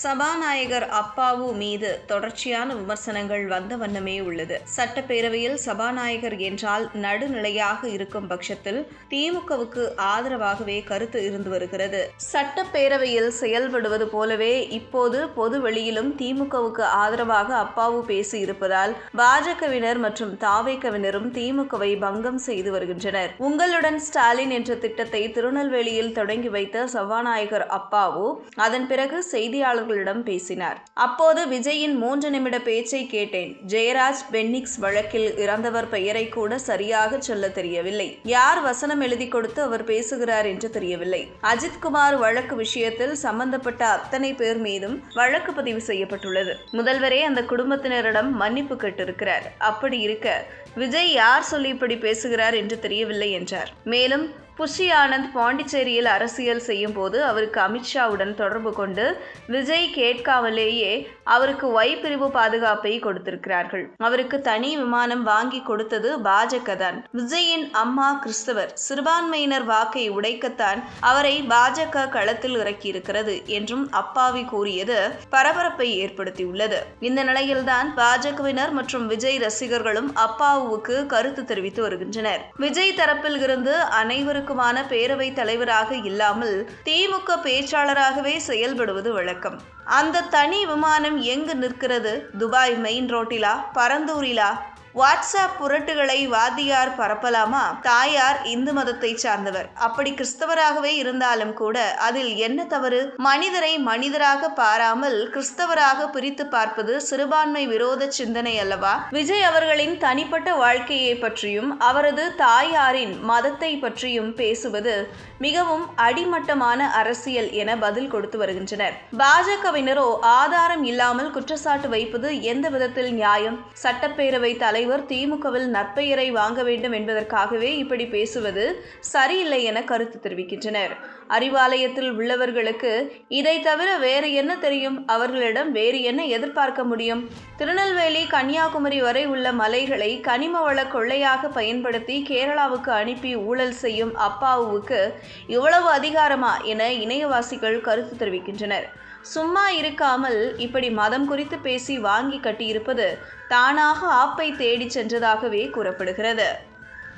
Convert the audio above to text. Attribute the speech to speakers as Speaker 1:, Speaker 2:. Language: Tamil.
Speaker 1: சபாநாயகர் அப்பாவு மீது தொடர்ச்சியான விமர்சனங்கள் வந்த வண்ணமே உள்ளது. சட்டப்பேரவையில் சபாநாயகர் என்றால் நடுநிலையாக இருக்கும் பட்சத்தில் திமுகவுக்கு ஆதரவாகவே கருத்து இருந்து வருகிறது. சட்டப்பேரவையில் செயல்படுவது போலவே இப்போது பொது வெளியிலும் திமுகவுக்கு ஆதரவாக அப்பாவு பேசி இருப்பதால் பாஜகவினர் மற்றும் தாவேக்கவினரும் திமுகவை பங்கம் செய்து வருகின்றனர். உங்களுடன் ஸ்டாலின் என்ற திட்டத்தை திருநெல்வேலியில் தொடங்கி வைத்த சபாநாயகர் அப்பாவு அதன் பிறகு செய்தியாளர் செய்தியாளர்களிடம் பேசினார். அப்போது விஜயின் மூன்று நிமிட பேச்சை கேட்டேன். ஜெயராஜ் பென்னிக்ஸ் வழக்கில் இறந்தவர் பெயரை கூட சரியாக சொல்ல தெரியவில்லை. யார் வசனம் எழுதி கொடுத்து அவர் பேசுகிறார் என்று தெரியவில்லை. அஜித்குமார் வழக்கு விஷயத்தில் சம்பந்தப்பட்ட அத்தனை பேர் மீதும் வழக்கு பதிவு செய்யப்பட்டுள்ளது. முதல்வரே அந்த குடும்பத்தினரிடம் மன்னிப்பு கேட்டிருக்கிறார். அப்படி இருக்க விஜய் யார் சொல்லி இப்படி பேசுகிறார் என்று தெரியவில்லை என்றார். மேலும் புஷி ஆனந்த் பாண்டிச்சேரியில் அரசியல் செய்யும் போது அவருக்கு அமித்ஷாவுடன் தொடர்பு கொண்டு விஜய் கேட்காமலேயே அவருக்கு ஒய் பிரிவு பாதுகாப்பை கொடுத்திருக்கிறார்கள். அவருக்கு தனி விமானம் வாங்கி கொடுத்தது பாஜக தான். விஜயின் அம்மா கிறிஸ்தவர் சிறுபான்மையினர் வாக்கை உடைக்கத்தான் அவரை பாஜக களத்தில் இறக்கியிருக்கிறது என்றும் அப்பாவி கூறியது பரபரப்பை ஏற்படுத்தியுள்ளது. இந்த நிலையில்தான் பாஜகவினர் மற்றும் விஜய் ரசிகர்களும் அப்பாவுக்கு கருத்து தெரிவித்து வருகின்றனர். விஜய் தரப்பில் இருந்து அனைவருக்குமான பேரவை தலைவராக இல்லாமல் திமுக பேச்சாளராகவே செயல்படுவது வழக்கம். அந்த தனி விமானம் எங்கு நிற்கிறது? துபாய் மெயின் ரோட்டிலா பரந்தூரிலா? வாட்ஸ்அப் புரட்டுகளை வாத்தியார் பரப்பலாமா? தாயார் இந்து மதத்தை சார்ந்தவர். அப்படி கிறிஸ்தவராகவே இருந்தாலும் கூட அதில் என்ன தவறு? மனிதரை மனிதராக பாராமல் கிறிஸ்தவராக பிரித்து பார்ப்பது சிறுபான்மை விரோத சிந்தனை அல்லவா? விஜய் அவர்களின் தனிப்பட்ட வாழ்க்கையை பற்றியும் அவரது தாயாரின் மதத்தை பற்றியும் பேசுவது மிகவும் அடிமட்டமான அரசியல் என பதில் கொடுத்து வருகின்றனர். பாஜகவினரோ ஆதாரம் இல்லாமல் குற்றச்சாட்டு வைப்பது எந்த விதத்தில் நியாயம்? சட்டப்பேரவை தலைவர் தலைவர் திமுகவில் நற்பெயரை வாங்க வேண்டும் என்பதற்காகவே இப்படி பேசுவது சரியில்லை என கருத்து தெரிவிக்கின்றனர். அறிவாலயத்தில் உள்ளவர்களுக்கு இதை தவிர வேறு என்ன தெரியும்? அவர்களிடம் வேறு என்ன எதிர்பார்க்க முடியும்? திருநெல்வேலி கன்னியாகுமரி வரை உள்ள மலைகளை கனிம வள கொள்ளையாக பயன்படுத்தி கேரளாவுக்கு அனுப்பி ஊழல் செய்யும் அப்பாவுக்கு இவ்வளவு அதிகாரமா என இணையவாசிகள் கருத்து தெரிவிக்கின்றனர். சும்மா இருக்காமல் இப்படி மதம் குறித்து பேசி வாங்கி கட்டியிருப்பது தானாக ஆப்பை தேடிச் சென்றதாகவே கூறப்படுகிறது.